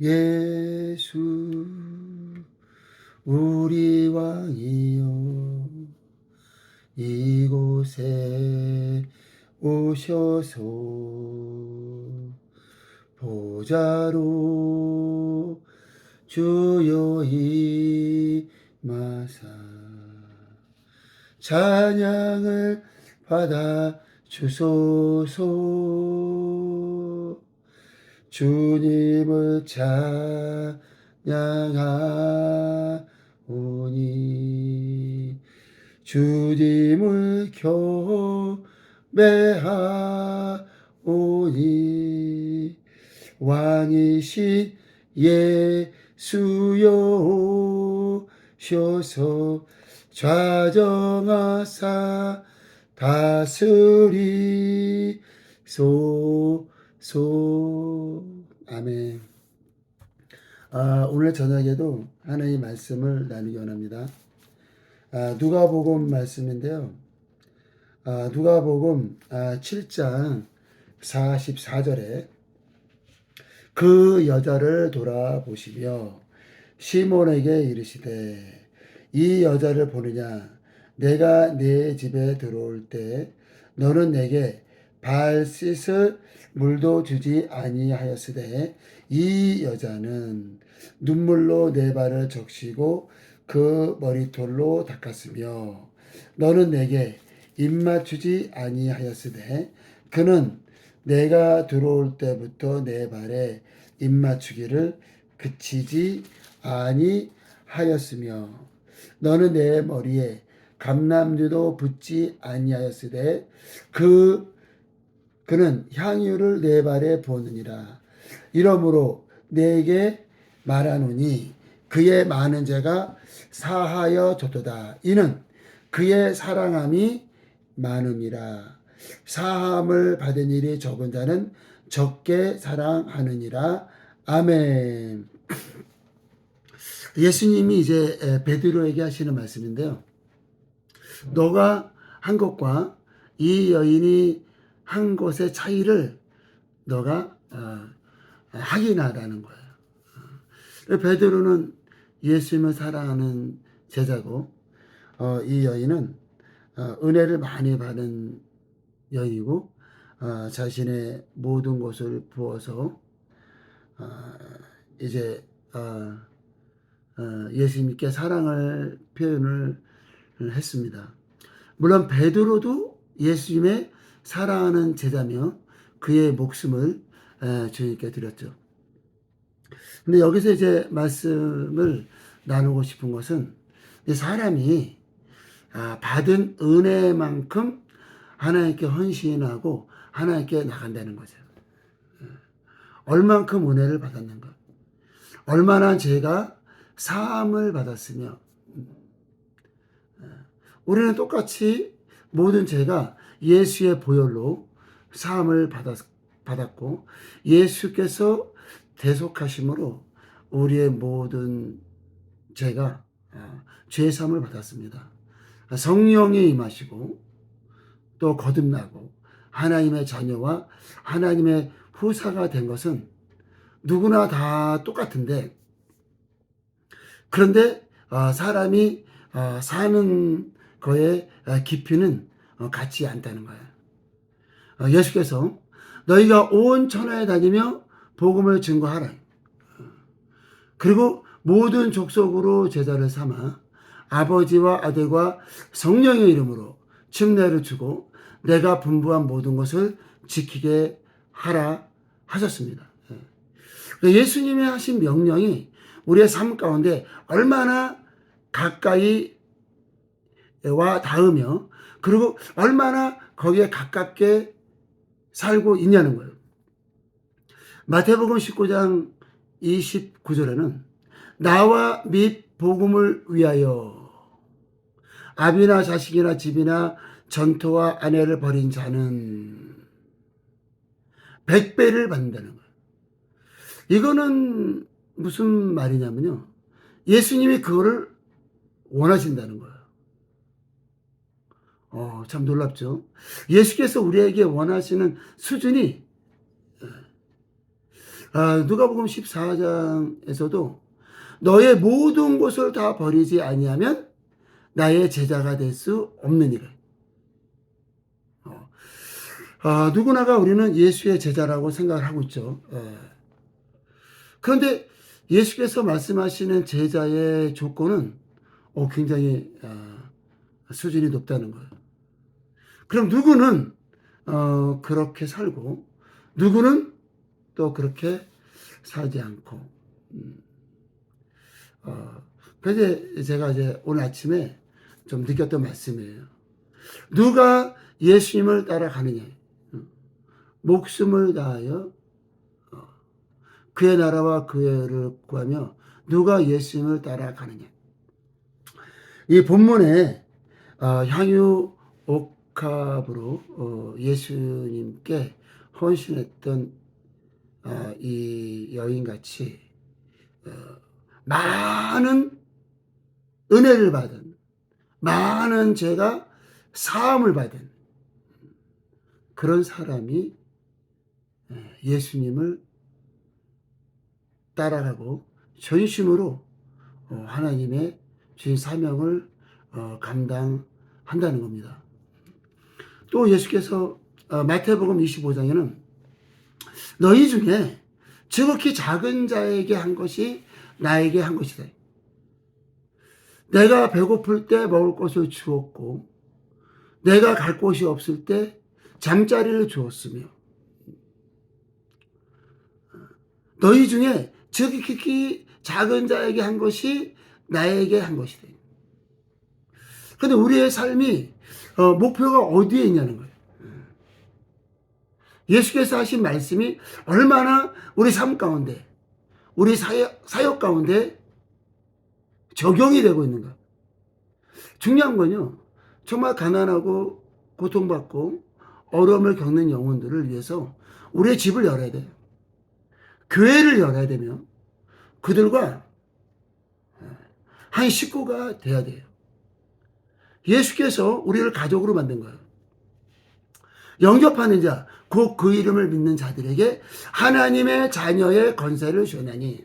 예수 우리 왕이여 이곳에 오셔서 보좌로 주여 이마사 찬양을 받아 주소서 주님을 찬양하오니 주님을 경배하오니 왕이신 예수여 오셔서 좌정하사 다스리소 서 아멘. 아, 오늘 저녁에도 하나님의 말씀을 나누기 원합니다. 아, 누가복음 말씀인데요. 아, 누가복음 아, 7장 44절에 그 여자를 돌아보시며 시몬에게 이르시되 이 여자를 보느냐 내가 네 집에 들어올 때 너는 내게 발 씻을 물도 주지 아니하였으되 이 여자는 눈물로 내 발을 적시고 그 머리털로 닦았으며 너는 내게 입맞추지 아니하였으되 그는 내가 들어올 때부터 내 발에 입맞추기를 그치지 아니하였으며 너는 내 머리에 감람류도 붙지 아니하였으되 그 그는 향유를 내 발에 부었느니라. 이러므로 내게 말하노니 그의 많은 죄가 사하여 줬도다. 이는 그의 사랑함이 많음이라. 사함을 받은 일이 적은 자는 적게 사랑하느니라. 아멘. 예수님이 이제 베드로에게 하시는 말씀인데요. 너가 한 것과 이 여인이 한 것의 차이를 너가 어, 확인하라는 거예요. 어, 베드로는 예수님을 사랑하는 제자고 어, 이 여인은 어, 은혜를 많이 받은 여인이고 어, 자신의 모든 것을 부어서 어, 이제 어, 어, 예수님께 사랑을 표현을 했습니다. 물론 베드로도 예수님의 사랑하는 제자며 그의 목숨을 에, 주님께 드렸죠. 근데 여기서 이제 말씀을 나누고 싶은 것은 이 사람이 아, 받은 은혜만큼 하나님께 헌신하고 하나님께 나간다는 거죠. 얼만큼 은혜를 받았는가? 얼마나 제가 사함을 받았으며 우리는 똑같이 모든 죄가 예수의 보혈로 사함을 받았, 받았고 예수께서 대속하심으로 우리의 모든 죄가 죄 사함을 받았습니다. 성령이 임하시고 또 거듭나고 하나님의 자녀와 하나님의 후사가 된 것은 누구나 다 똑같은데 그런데 어, 사람이 어, 사는 거에 깊이는 어, 같지 않다는 거예요. 예수께서 너희가 온 천하에 다니며 복음을 증거하라. 그리고 모든 족속으로 제자를 삼아 아버지와 아들과 성령의 이름으로 침례를 주고 내가 분부한 모든 것을 지키게 하라 하셨습니다. 예수님이 하신 명령이 우리의 삶 가운데 얼마나 가까이 와 닿으며 그리고 얼마나 거기에 가깝게 살고 있냐는 거예요. 마태복음 19장 29절에는 나와 및 복음을 위하여 아비나 자식이나 집이나 전토와 아내를 버린 자는 백배를 받는다는 거예요. 이거는 무슨 말이냐면요. 예수님이 그거를 원하신다는 거예요. 어, 참 놀랍죠. 예수께서 우리에게 원하시는 수준이 아, 누가복음 14장에서도 너의 모든 것을 다 버리지 아니하면 나의 제자가 될 수 없느니라. 어, 아, 누구나가 우리는 예수의 제자라고 생각을 하고 있죠. 예. 그런데 예수께서 말씀하시는 제자의 조건은 어, 굉장히 아, 수준이 높다는 거예요. 그럼 누구는 어, 그렇게 살고 누구는 또 그렇게 살지 않고 음, 어, 그래서 제가 이제 오늘 아침에 좀 느꼈던 말씀이에요. 누가 예수님을 따라가느냐. 음, 목숨을 다하여 어, 그의 나라와 그의 를 구하며 누가 예수님을 따라가느냐. 이 본문에 어, 향유 옥 합으로 어, 예수님께 헌신했던 어, 이 여인같이 어, 많은 은혜를 받은 많은 죄가 사함을 받은 그런 사람이 예, 예수님을 따라가고 전심으로 어, 하나님의 주인 사명을 어, 감당한다는 겁니다. 또 예수께서 어, 마태복음 25장에는 너희 중에 지극히 작은 자에게 한 것이 나에게 한 것이다. 내가 배고플 때 먹을 것을 주었고 내가 갈 곳이 없을 때 잠자리를 주었으며 너희 중에 지극히 작은 자에게 한 것이 나에게 한 것이다. 근데 우리의 삶이 어, 목표가 어디에 있냐는 거예요. 예수께서 하신 말씀이 얼마나 우리 삶 가운데, 우리 사역, 사역 가운데 적용이 되고 있는가. 중요한 건요, 정말 가난하고 고통받고 어려움을 겪는 영혼들을 위해서 우리의 집을 열어야 돼요. 교회를 열어야 되며 그들과 한 식구가 돼야 돼요. 예수께서 우리를 가족으로 만든 거예요. 영접하는 자, 곧 그 이름을 믿는 자들에게 하나님의 자녀의 건세를 주나니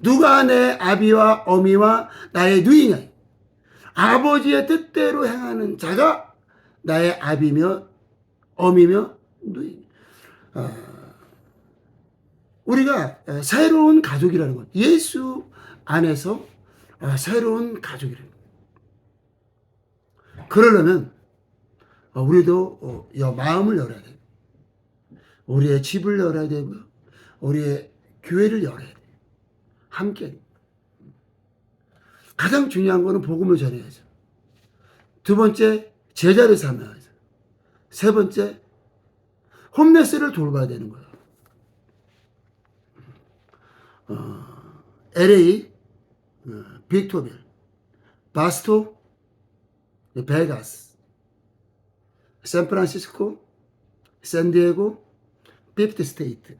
누가 내 아비와 어미와 나의 누이냐? 아버지의 뜻대로 행하는 자가 나의 아비며 어미며 누이. 어, 우리가 새로운 가족이라는 것, 예수 안에서 어, 새로운 가족이라는 것. 그러려면 어, 우리도 어, 마음을 열어야 돼요. 우리의 집을 열어야 되고요. 우리의 교회를 열어야 돼요. 함께. 가장 중요한 거는 복음을 전해야죠. 두 번째, 제자를 삼아야죠. 세 번째, 홈레스를 돌봐야 되는 거예요. 어, LA, 어, 빅토빌, 바스토, 베가스, 샌프란시스코, 샌디에고, 피프트 스테이트.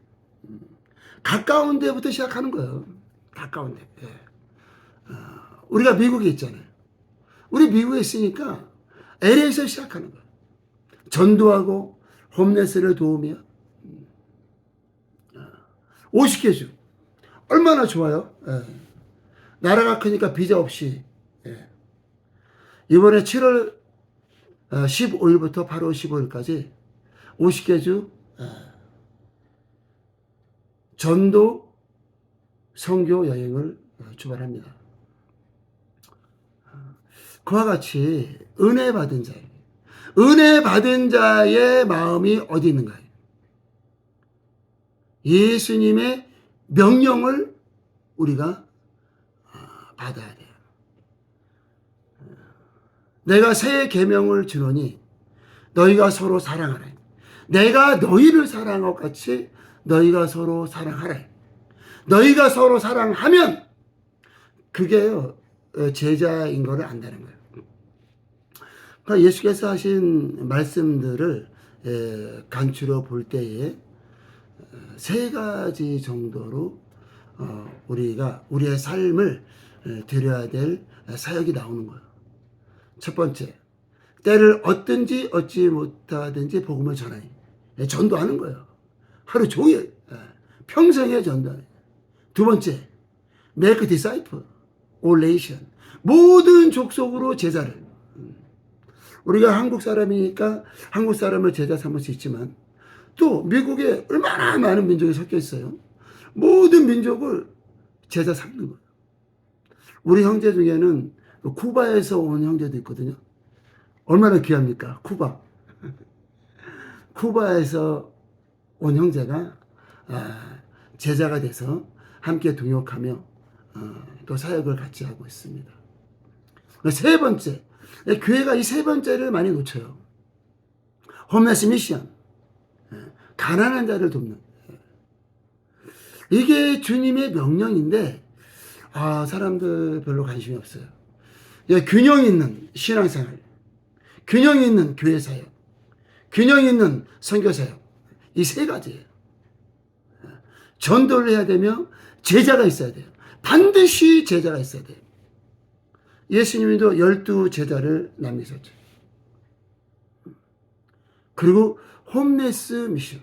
가까운 데부터 시작하는 거예요. 가까운 데. 예. 어, 우리가 미국에 있잖아요. 우리 미국에 있으니까 LA에서 시작하는 거예요. 전도하고 홈레스를 도우며 50개 주. 얼마나 좋아요. 예. 나라가 크니까 비자 없이 예. 이번에 7월 15일부터 8월 15일까지 50개 주 전도 성교 여행을 출발합니다. 그와 같이 은혜 받은 자, 은혜 받은 자의 마음이 어디 있는가요? 예수님의 명령을 우리가 받아야 돼요. 내가 새 계명을 주노니 너희가 서로 사랑하라. 내가 너희를 사랑한 것 같이 너희가 서로 사랑하라. 너희가 서로 사랑하면 그게요 제자인 것을 안다는 거예요. 그러니까 예수께서 하신 말씀들을 간추려 볼 때에 세 가지 정도로 어, 우리가 우리의 삶을 드려야 될 사역이 나오는 거예요. 첫 번째, 때를 얻든지 얻지 못하든지 복음을 전하니 전도하는 거예요. 하루 종일 평생의 전도하는. 두 번째, make disciple, all nation. 모든 족속으로 제자를. 음. 우리가 한국 사람이니까 한국 사람을 제자 삼을 수 있지만 또 미국에 얼마나 많은 민족이 섞여 있어요. 모든 민족을 제자 삼는 거예요. 우리 형제 중에는 쿠바에서 온 형제도 있거든요. 얼마나 귀합니까? 쿠바. 쿠바에서 온 형제가 아, 제자가 돼서 함께 동역하며 어, 또 사역을 같이 하고 있습니다. 세 번째, 교회가 이 세 번째를 많이 놓쳐요. 홈레스 미션. 예, 가난한 자를 돕는. 이게 주님의 명령인데, 아, 사람들 별로 관심이 없어요. 예, 균형 있는 신앙생활, 균형 있는 교회 사역, 균형 있는 선교 사역. 이 세 가지예요. 예, 전도를 해야 되며 제자가 있어야 돼요. 반드시 제자가 있어야 돼요. 예수님도 열두 제자를 남기셨죠. 그리고 홈레스 미션.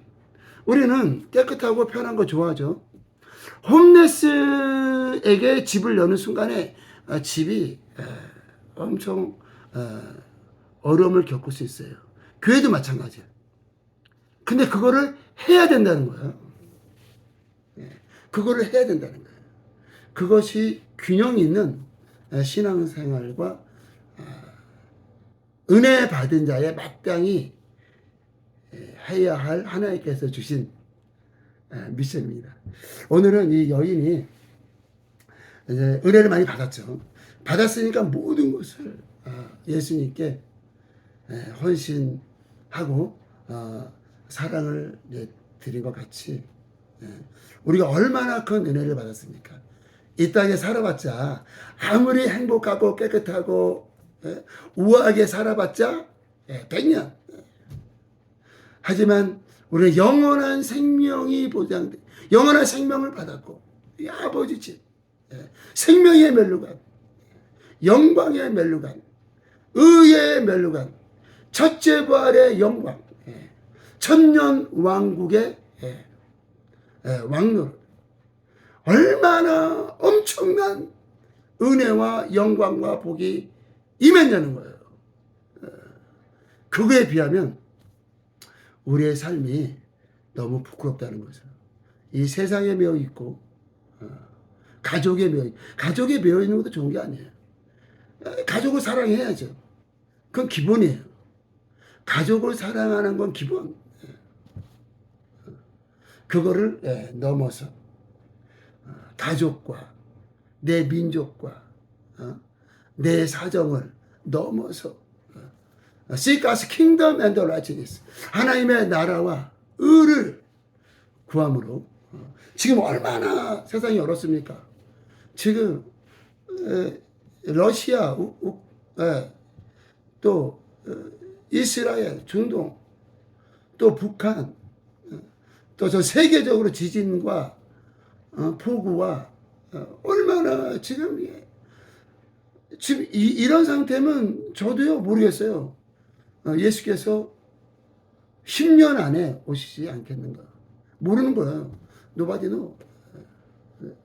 우리는 깨끗하고 편한 거 좋아하죠. 홈레스에게 집을 여는 순간에 아, 집이 아, 엄청 아, 어려움을 겪을 수 있어요. 교회도 마찬가지예요. 근데 그거를 해야 된다는 거예요. 예, 그거를 해야 된다는 거예요. 그것이 균형 있는 신앙생활과 은혜 받은 자의 마땅히 해야 할 하나님께서 주신 미션입니다. 오늘은 이 여인이 은혜를 많이 받았죠. 받았으니까 모든 것을 예수님께 헌신하고 어, 사랑을 드린 것 같이 우리가 얼마나 큰 은혜를 받았습니까? 이 땅에 살아봤자 아무리 행복하고 깨끗하고 예, 우아하게 살아봤자 예, 100년. 하지만 우리는 영원한 생명이 보장돼 영원한 생명을 받았고 이 아버지 집 예, 생명의 멜루간 영광의 멜루간 의의 멜루간 첫째 부활의 영광 예, 천년 왕국의 예, 예, 왕노릇 얼마나 엄청난 은혜와 영광과 복이 임했냐는 거예요. 그거에 비하면 우리의 삶이 너무 부끄럽다는 거죠. 이 세상에 매여 있고 어, 가족에 매여 가족에 매여 있는 것도 좋은 게 아니에요. 가족을 사랑해야죠. 그건 기본이에요. 가족을 사랑하는 건 기본. 그거를 예, 넘어서 가족과 내 민족과 어? 내 사정을 넘어서 어? Seek God's kingdom and righteousness. 하나님의 나라와 의를 구함으로 어? 지금 얼마나 세상이 어렵습니까? 지금 에, 러시아, 우, 우, 에, 또 어, 이스라엘, 중동, 또 북한, 어, 또저 세계적으로 지진과 어, 폭우와 어, 얼마나 지금 예, 지금 이, 이런 상태면 저도요 모르겠어요. 어, 예수께서 10년 안에 오시지 않겠는가 모르는 거예요. 노바디 노.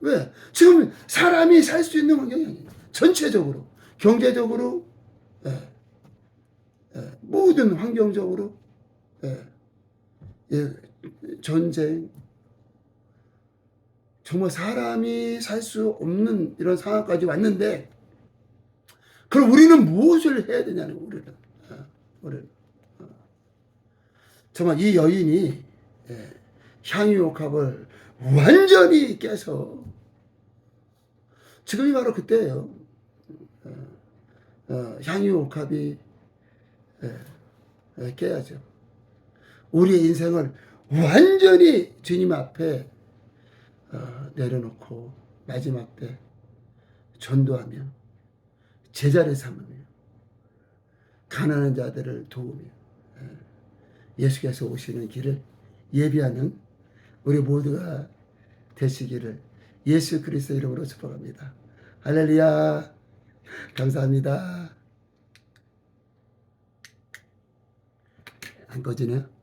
왜? 지금 사람이 살 수 있는 환경이 아니에요. 전체적으로 경제적으로 예, 예, 모든 환경적으로 예, 예, 전쟁 정말 사람이 살 수 없는 이런 상황까지 왔는데, 그럼 우리는 무엇을 해야 되냐는 거, 우리는. 어, 우리는. 어. 정말 이 여인이 예, 향유옥합을 완전히 깨서 지금이 바로 그때예요. 어, 향유 옥합이 예, 깨야죠. 우리의 인생을 완전히 주님 앞에 어, 내려놓고 마지막 때 전도하며 제자를 삼으며 가난한 자들을 도우며 예, 예수께서 오시는 길을 예비하는 우리 모두가 되시기를 예수 그리스도 이름으로 축복합니다. 할렐루야. 감사합니다. 안 꺼지네요.